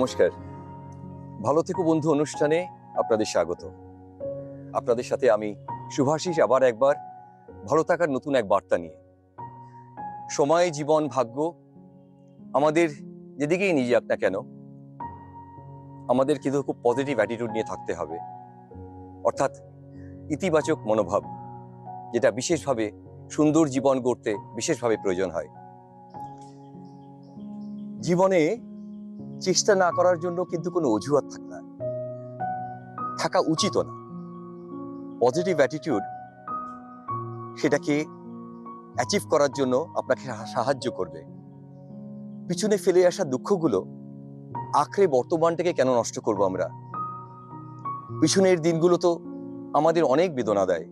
নমস্কার। ভালো থেকো বন্ধু অনুষ্ঠানে আপনাদের স্বাগত। আপনাদের সাথে আমি শুভাশিস আবার একবার, ভালো থাকার নতুন এক বার্তা নিয়ে। সময়, জীবন, ভাগ্য, আমাদের যেদিকেই নিয়ে যাক না কেন, আমাদের কিন্তু খুব পজিটিভ অ্যাটিটিউড নিয়ে থাকতে হবে। অর্থাৎ ইতিবাচক মনোভাব, যেটা বিশেষভাবে সুন্দর জীবন গড়তে বিশেষভাবে প্রয়োজন হয়। জীবনে চেষ্টা না করার জন্য কিন্তু কোনো অজুহাত থাকে না। থাকা উচিত না। পজিটিভ অ্যাটিটিউড সেটাকে অ্যাচিভ করার জন্য আপনাকে সাহায্য করবে। পিছনে ফেলে আসা দুঃখগুলো আখড়ে বর্তমানটাকে কেন নষ্ট করব আমরা? পিছনের দিনগুলো তো আমাদের অনেক বেদনা দেয়।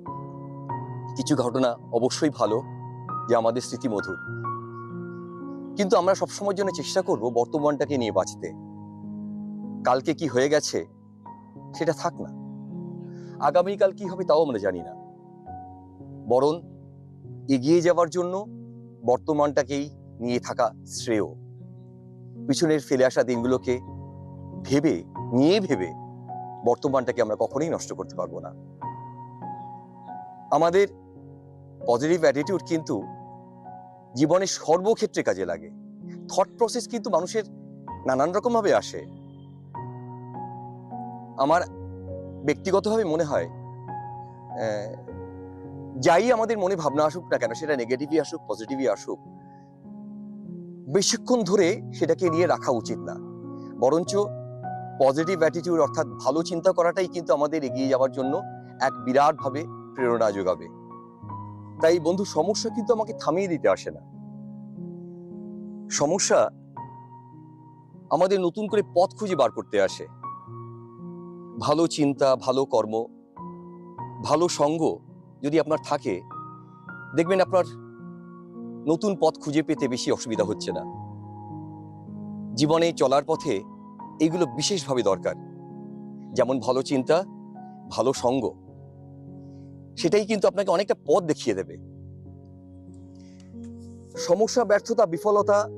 কিছু ঘটনা অবশ্যই ভালো, যে আমাদের স্মৃতিমধুর। কিন্তু আমরা সবসময়ের জন্য চেষ্টা করব বর্তমানটাকে নিয়ে বাঁচতে। কালকে কি হয়ে গেছে, সেটা থাক না। আগামীকাল কি হবে তাও আমরা জানি না। বরং এগিয়ে যাওয়ার জন্য বর্তমানটাকেই নিয়ে থাকা শ্রেয়। পিছনের ফেলে আসা দিনগুলোকে ভেবে, নিয়ে ভেবে বর্তমানটাকে আমরা কখনোই নষ্ট করতে পারব না। আমাদের পজিটিভ অ্যাটিটিউড কিন্তু জীবনের সর্বক্ষেত্রে কাজে লাগে। থট প্রসেস কিন্তু মানুষের নানান রকম ভাবে আসে। আমার ব্যক্তিগতভাবে মনে হয় যাই আমাদের মনে ভাবনা আসুক না কেন, সেটা নেগেটিভই আসুক পজিটিভই আসুক, বেশিক্ষণ ধরে সেটাকে নিয়ে রাখা উচিত না। বরঞ্চ পজিটিভ অ্যাটিটিউড অর্থাৎ ভালো চিন্তা করাটাই কিন্তু আমাদের এগিয়ে যাওয়ার জন্য এক বিরাটভাবে প্রেরণা যোগাবে। তাই বন্ধু, সমস্যা কিন্তু আমাকে থামিয়ে দিতে আসে না। সমস্যা আমাদের নতুন করে পথ খুঁজে বার করতে আসে। ভালো চিন্তা, ভালো কর্ম, ভালো সঙ্গ যদি আপনার থাকে, দেখবেন আপনার নতুন পথ খুঁজে পেতে বেশি অসুবিধা হচ্ছে না। জীবনে চলার পথে এগুলো বিশেষভাবে দরকার। যেমন ভালো চিন্তা, ভালো সঙ্গ। সেটাই কিন্তু আপনাকে অনেকটা পথ দেখিয়ে দেবে। সমস্যা, ব্যর্থতা, বিফলতা,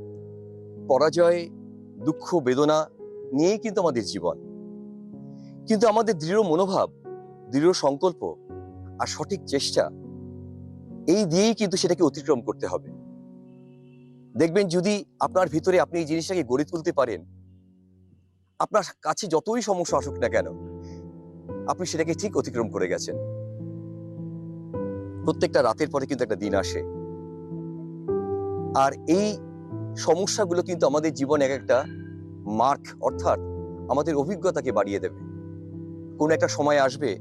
পরাজয়, দুঃখ, বেদনা নিয়েই কিন্তু আমাদের জীবন। কিন্তু আমাদের দৃঢ় মনোভাব, দৃঢ় সংকল্প আর সঠিক চেষ্টা, এই দিয়েই কিন্তু সেটাকে অতিক্রম করতে হবে। দেখবেন যদি আপনার ভিতরে আপনি এই জিনিসটাকে গড়ে তুলতে পারেন, আপনার কাছে যতই সমস্যা আসুক না কেন, আপনি সেটাকে ঠিক অতিক্রম করে গেছেন। প্রত্যেকটা রাতের পরে কিন্তু একটা দিন আসে। আর এই সমস্যাগুলো কিন্তু আমাদের জীবনে এক একটা মার্ক, অর্থাৎ আমাদের অভিজ্ঞতাকে বাড়িয়ে দেবে। কোন একটা সময় আসবে,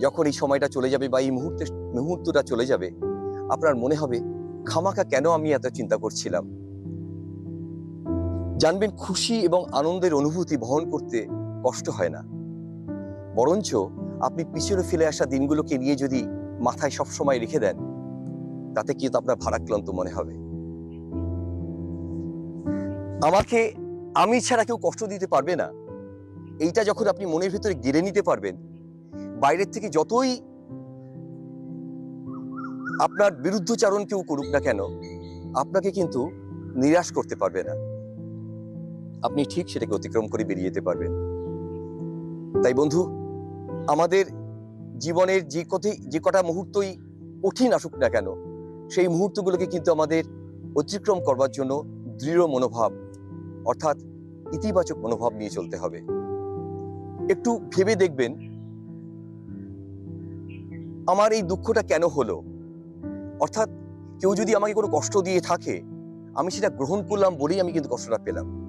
যখন এই সময়টা চলে যাবে বা এই মুহূর্তে, মুহূর্তটা চলে যাবে, আপনার মনে হবে, খামাখা কেন আমি এত চিন্তা করছিলাম? জানবেন খুশি এবং আনন্দের অনুভূতি বহন করতে কষ্ট হয় না। বরঞ্চ আপনি পিছনে ফেলে আসা দিনগুলোকে নিয়ে যদি মাথায় সব সময় রেখে দেন, তাতে কিন্তু আপনার ভারাক্রান্ত মনে হবে। আমাকে আমি ছাড়া কেউ কষ্ট দিতে পারবে না। এইটা যখন আপনি মনের ভিতরে গেড়ে নিতে পারবেন, বাইরের থেকে যতই আপনার বিরুদ্ধচারণ কেউ করুক না কেন, আপনাকে কিন্তু নিরাশ করতে পারবে না। আপনি ঠিক সেটাকে অতিক্রম করে বেরিয়ে যেতে পারবেন। তাই বন্ধু, আমাদের জীবনের যে কথে যে কটা মুহূর্তই কঠিন আসুক না কেন, সেই মুহূর্তগুলোকে কিন্তু আমাদের অতিক্রম করবার জন্য দৃঢ় মনোভাব, অর্থাৎ ইতিবাচক মনোভাব নিয়ে চলতে হবে। একটু ভেবে দেখবেন, আমার এই দুঃখটা কেন হলো? অর্থাৎ কেউ যদি আমাকে কোনো কষ্ট দিয়ে থাকে, আমি সেটা গ্রহণ করলাম বলেই আমি কিন্তু কষ্টটা পেলাম।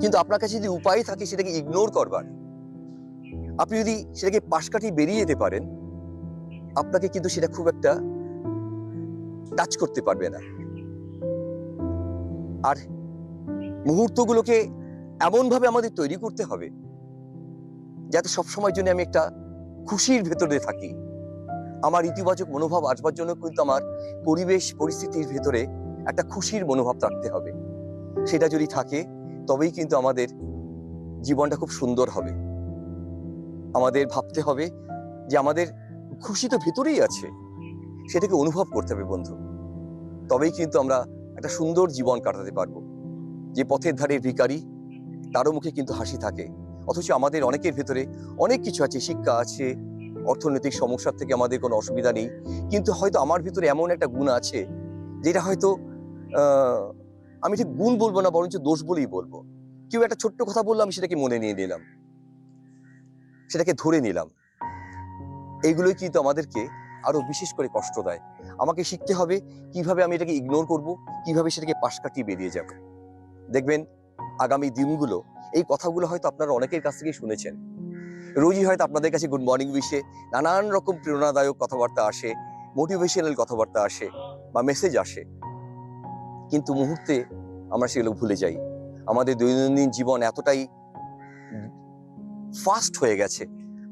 কিন্তু আপনার কাছে যদি উপায় থাকে সেটাকে ইগনোর করবার আপনি যদি সেটাকে পাশ কাটিয়ে বেরিয়ে যেতে পারেন, আপনাকে কিন্তু সেটা খুব একটা টাচ করতে পারবে না। আর মুহূর্তগুলোকে এমনভাবে আমাদের তৈরি করতে হবে, যাতে সবসময়ের জন্য আমি একটা খুশির ভেতরে থাকি। আমার ইতিবাচক মনোভাব আসবার জন্য কিন্তু আমার পরিবেশ, পরিস্থিতির ভেতরে একটা খুশির মনোভাব রাখতে হবে। সেটা যদি থাকে, তবেই কিন্তু আমাদের জীবনটা খুব সুন্দর হবে। আমাদের ভাবতে হবে যে আমাদের খুশি তো ভেতরেই আছে। সেটাকে অনুভব করতে হবে বন্ধু। তবেই কিন্তু আমরা একটা সুন্দর জীবন কাটাতে পারব। যে পথের ধারে ভিখারি, তারও মুখে কিন্তু হাসি থাকে। অথচ আমাদের অনেকের ভেতরে অনেক কিছু আছে, শিক্ষা আছে, অর্থনৈতিক সমস্যার থেকে আমাদের কোনো অসুবিধা নেই। কিন্তু হয়তো আমার ভিতরে এমন একটা গুণ আছে, যেটা হয়তো আমি ঠিক গুণ বলব না, বরঞ্চ দোষ বলেই বলব। কেউ একটা ছোট্ট কথা বললাম সেটাকে মনে নিয়ে নিলাম। সেটাকে ধরে নিলাম। এইগুলোই কিন্তু আমাদেরকে আরও বিশেষ করে কষ্ট দেয়। আমাকে শিখতে হবে কীভাবে আমি এটাকে ইগনোর করব, কীভাবে সেটাকে পাশ কাটিয়ে বেরিয়ে যাব। দেখবেন, আগামী দিনগুলো, এই কথাগুলো হয়তো আপনারা অনেকের কাছ থেকে শুনেছেন। রোজই হয়তো আপনাদের কাছে গুড মর্নিং উইশে নানান রকম প্রেরণাদায়ক কথাবার্তা আসে মোটিভেশনাল কথাবার্তা আসে বা মেসেজ আসে। কিন্তু মুহূর্তে আমরা সেগুলো ভুলে যাই। আমাদের দৈনন্দিন জীবন এতটাই ফাস্ট হয়ে গেছে।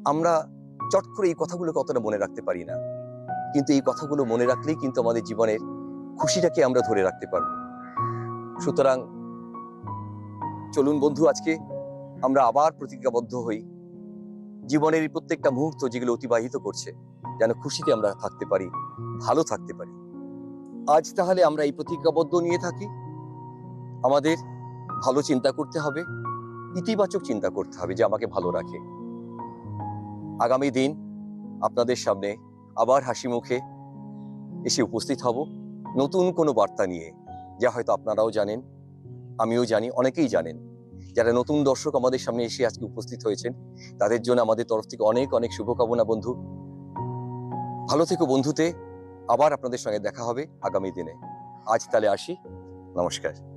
আমরা চট করে এই কথাগুলো কতটা মনে রাখতে পারি না। কিন্তু এই কথাগুলো মনে রাখলেই কিন্তু আমাদের জীবনের খুশিটাকে আমরা ধরে রাখতে পারব। সুতরাং চলুন বন্ধু, আজকে আমরা আবার প্রতিজ্ঞাবদ্ধ হই। জীবনের এই প্রত্যেকটা মুহূর্ত যেগুলো অতিবাহিত করছে, যেন খুশিতে আমরা থাকতে পারি, ভালো থাকতে পারি। আজ তাহলে আমরা এই প্রতিজ্ঞাবদ্ধ নিয়ে থাকি। আমাদের ভালো চিন্তা করতে হবে। ইতিবাচক চিন্তা করতে হবে যে আমাকে ভালো রাখে। আগামী দিন আপনাদের সামনে আবার হাসি মুখে এসে উপস্থিত হব নতুন কোনো বার্তা নিয়ে, যা হয়তো আপনারাও জানেন, আমিও জানি, অনেকেই জানেন। যারা নতুন দর্শক আমাদের সামনে এসে আজকে উপস্থিত হয়েছেন, তাদের জন্য আমাদের তরফ থেকে অনেক অনেক শুভকামনা বন্ধু। ভালো থেকো বন্ধুতে, আবার আপনাদের সঙ্গে দেখা হবে আগামী দিনে। আজ তাহলে আসি। নমস্কার।